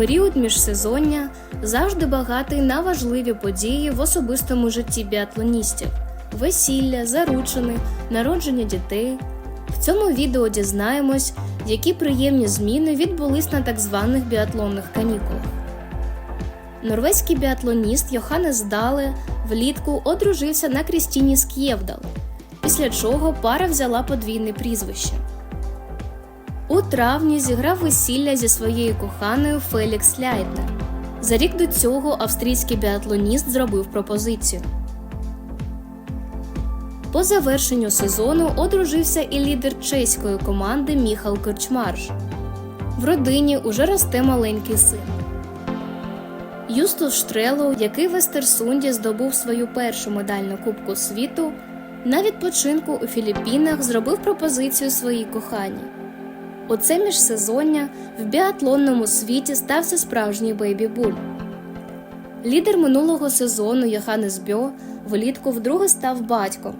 Період міжсезоння завжди багатий на важливі події в особистому житті біатлоністів: весілля, заручини, народження дітей. В цьому відео дізнаємось, які приємні зміни відбулись на так званих біатлонних канікулах. Норвезький біатлоніст Йоханнес Дале влітку одружився на Крістіні Скєвдал, після чого пара взяла подвійне прізвище. У травні зіграв весілля зі своєю коханою Фелікс Ляйтнер. За рік до цього австрійський біатлоніст зробив пропозицію. По завершенню сезону одружився і лідер чеської команди Міхал Корчмарш. В родині уже росте маленький син. Юстус Штрелоу, який в Естерсунді здобув свою першу медаль на Кубку світу, на відпочинку у Філіппінах зробив пропозицію своїй коханій. У це міжсезоння в біатлонному світі стався справжній бейбі-бум. Лідер минулого сезону Йоханнес Бьо влітку вдруге став батьком.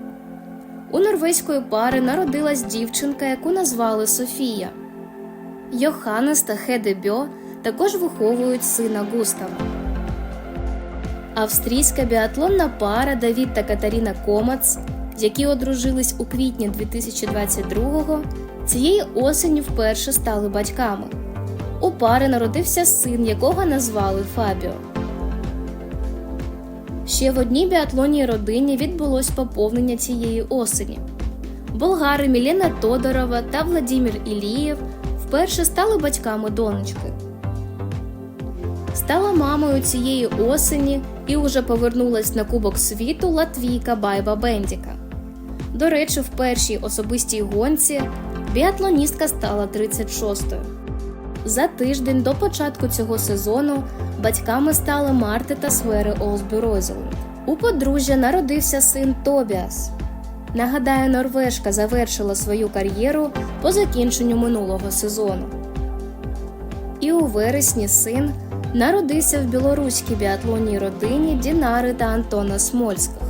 У норвезької пари народилась дівчинка, яку назвали Софія. Йоханнес та Хеде Бьо також виховують сина Густава. Австрійська біатлонна пара Давід та Катаріна Комац, які одружились у квітні 2022-го, цієї осені вперше стали батьками. У пари народився син, якого назвали Фабіо. Ще в одній біатлонній родині відбулось поповнення цієї осені. Болгари Мілена Тодорова та Владімір Ілієв вперше стали батьками донечки. Стала мамою цієї осені і уже повернулась на Кубок світу Латвійка Байба Бендіка. До речі, в першій особистій гонці біатлоністка стала 36-ю. За тиждень до початку цього сезону батьками стали Марти та Свери Олсбю У подружжя народився син Тобіас. Нагадаю, Норвежка завершила свою кар'єру по закінченню минулого сезону. І у вересні син народився в білоруській біатлонній родині Дінари та Антона Смольських.